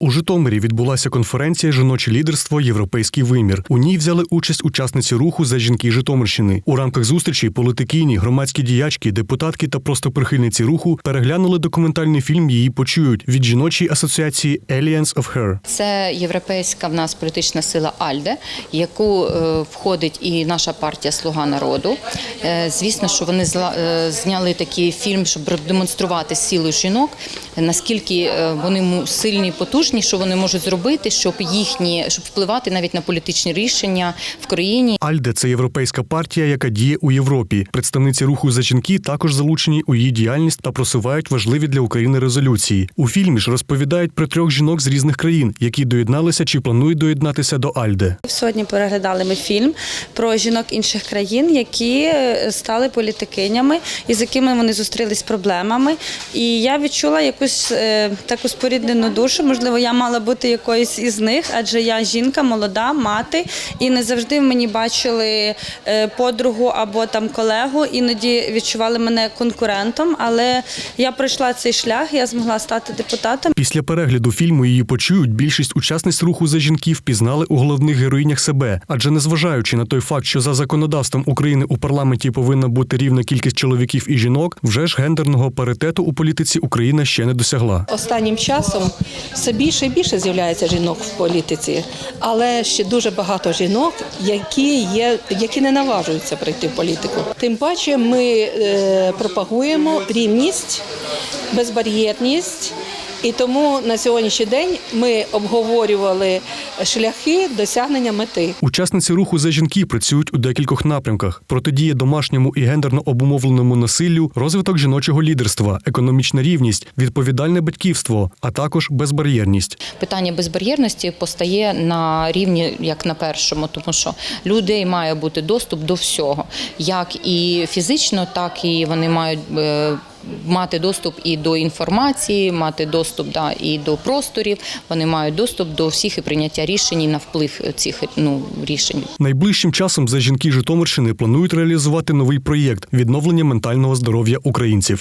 У Житомирі відбулася конференція Жіноче лідерство Європейський вимір. У ній взяли участь учасниці руху за жінки Житомирщини. У рамках зустрічі політикині, громадські діячки, депутатки та просто прихильниці руху переглянули документальний фільм Її почують від жіночої асоціації Alliance of Her. Це європейська в нас політична сила Альде, яку е, входить і наша партія Слуга народу. Е, звісно, що вони е, зняли такий фільм, щоб продемонструвати силу жінок, наскільки вони сильні і потужні, що вони можуть зробити, щоб їхні щоб впливати навіть на політичні рішення в країні. Альде це європейська партія, яка діє у Європі. Представниці руху за жінки також залучені у її діяльність та просувають важливі для України резолюції. У фільмі ж розповідають про трьох жінок з різних країн, які доєдналися чи планують доєднатися до Альде. Сьогодні переглядали ми фільм про жінок інших країн, які е, стали політикинями і з якими вони зустрілись з проблемами. І я відчула якусь е, таку споріднену душу. Можливо, я мала бути якоюсь із них, адже я жінка, молода, мати, і не завжди в мені бачили е, подругу або там колегу. Іноді відчували мене конкурентом. Але я пройшла цей шлях, я змогла стати депутатом. Після перегляду фільму її почують. Більшість учасниць руху за жінки впізнали у головних героїнях себе. Адже незважаючи на той факт, що за законодавством України у парламенті повинна бути рівна кількість чоловіків і жінок, вже ж гендерного паритету у політиці Україна ще не досягла. Останнім часом все більше і більше з'являється жінок в політиці, але ще дуже багато жінок, які є, які не наважуються прийти в політику. Тим паче, ми е, пропагуємо рівність, безбар'єрність. І тому на сьогоднішній день ми обговорювали шляхи досягнення мети. Учасниці руху за жінки працюють у декількох напрямках: протидія домашньому і гендерно обумовленому насиллю, розвиток жіночого лідерства, економічна рівність, відповідальне батьківство, а також безбар'єрність. Питання безбар'єрності постає на рівні як на першому, тому що людей має бути доступ до всього, як і фізично, так і вони мають. Мати доступ і до інформації, мати доступ да, і до просторів. Вони мають доступ до всіх і прийняття рішень і на вплив цих ну, рішень. Найближчим часом за жінки Житомирщини планують реалізувати новий проєкт відновлення ментального здоров'я українців.